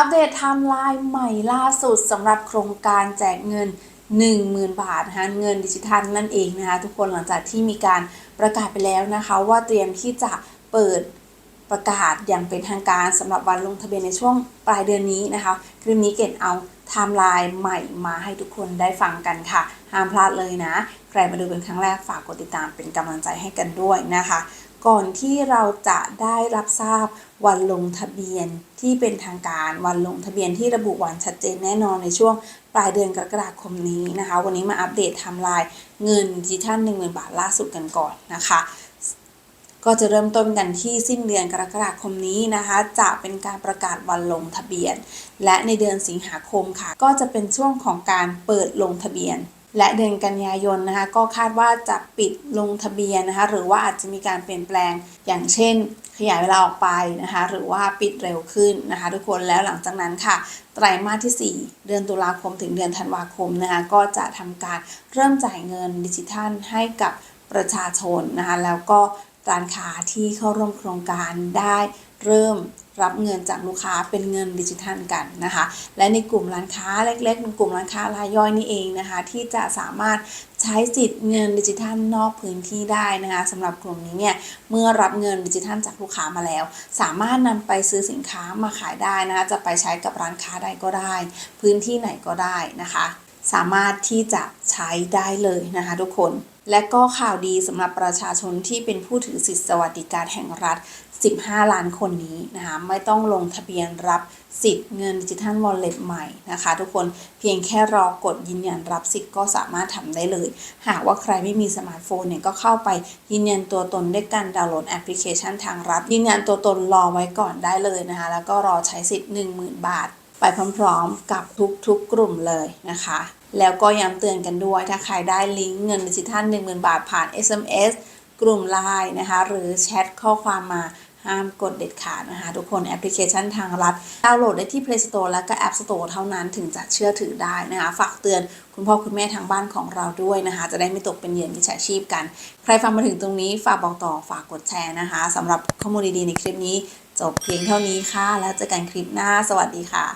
อัปเดตไทม์ไลน์ใหม่ล่าสุดสำหรับโครงการแจกเงิน 10,000 บาทนะคะเงินดิจิทัลนั่นเองนะคะทุกคนหลังจากที่มีการประกาศไปแล้วนะคะ ว่าเตรียมที่จะเปิดประกาศอย่างเป็นทางการสำหรับวันลงทะเบียนในช่วงปลายเดือนนี้นะคะคลิปนี้เกดเอาไทม์ไลน์ใหม่มาให้ทุกคนได้ฟังกันค่ะ ห้ามพลาดเลยนะ ใครมาดูเป็นครั้งแรกฝากกดติดตามเป็นกำลังใจให้กันด้วยนะคะ ก่อนที่เราจะได้รับทราบวันลงทะเบียนที่เป็นทางการวันลงทะเบียนที่ระบุวันชัดเจนแน่นอนในช่วงปลายเดือนกรกฎาคมนี้นะคะ วันนี้มาอัปเดตทม์ไลน์เงินดิจิทัล10,000 บาทล่าสุดกันก่อนนะคะ ก็จะเริ่มต้นกันที่สิ้นเดือนกรกฎาคมนี้นะคะ จะเป็นการประกาศวันลงทะเบียน และในเดือนสิงหาคมค่ะ ก็จะเป็นช่วงของการเปิดลงทะเบียน และเดือนกันยายนนะคะก็คาดว่าจะปิดลงทะเบียนนะคะหรือว่าอาจจะมีการเปลี่ยนแปลงอย่างเช่น ขยายเวลาออกไปนะคะหรือว่าปิดเร็วขึ้นนะคะทุกคนแล้วหลังจากนั้นค่ะ ไตรมาสที่ 4 เดือนตุลาคมถึงเดือนธันวาคมนะคะก็จะทำการเริ่มจ่ายเงินดิจิทัลให้กับประชาชนนะคะแล้วก็ร้านค้าที่เข้าร่วมโครงการได้เริ่ม รับเงินจากลูกค้าเป็นเงินดิจิทัลกันนะคะ และในกลุ่มร้านค้าเล็กๆในกลุ่มร้านค้ารายย่อยนี่เองนะคะ ที่จะสามารถใช้สิทธิ์เงินดิจิทัลนอกพื้นที่ได้นะคะสำหรับกลุ่มนี้เนี่ยเมื่อรับเงินดิจิทัลจากลูกค้ามาแล้ว สามารถนำไปซื้อสินค้ามาขายได้นะคะจะไปใช้กับร้านค้าใดก็ได้ พื้นที่ไหนก็ได้นะคะ สามารถที่จะใช้ได้เลยนะคะทุกคน และก็ข่าวดีสำหรับประชาชนที่เป็นผู้ถือสิทธิสวัสดิการแห่งรัฐ 15 ล้านคนนี้นะคะไม่ต้องลงทะเบียนรับสิทธิ์เงินดิจิทัลวอลเล็ตใหม่นะคะ ทุกคนเพียงแค่รอกดยืนยันรับสิทธิ์ก็สามารถทำได้เลย หากว่าใครไม่มีสมาร์ทโฟนเนี่ยก็เข้าไปยืนยันตัวตนด้วยการดาวน์โหลดแอปพลิเคชันทางรัฐยืนยันตัวตนรอไว้ก่อนได้เลยนะคะ แล้วก็รอใช้สิทธิ์ 10,000 บาท ไปพร้อมๆ กับทุกๆกลุ่มเลยนะคะ แล้วก็ย้ำเตือนกันด้วยถ้าใครได้ลิงก์เงินดิจิทัล10,000 บาทผ่าน SMS กลุ่ม Line นะคะ หรือแชทข้อความมาห้ามกดเด็ดขาดนะคะ ทุกคนแอปพลิเคชันทางรัฐดาวน์โหลดได้ที่ Play Store และก็ App Store เท่านั้นถึงจะเชื่อถือได้นะคะ ฝากเตือนคุณพ่อคุณแม่ทางบ้านของเราด้วยนะคะ จะได้ไม่ตกเป็นเหยื่อมิจฉาชีพกัน ใครฟังมาถึงตรงนี้ ฝากบอกต่อฝากกดแชร์นะคะสำหรับข้อมูลดีๆในคลิปนี้ จบเพียงเท่านี้ค่ะ แล้วเจอกันคลิปหน้า สวัสดีค่ะ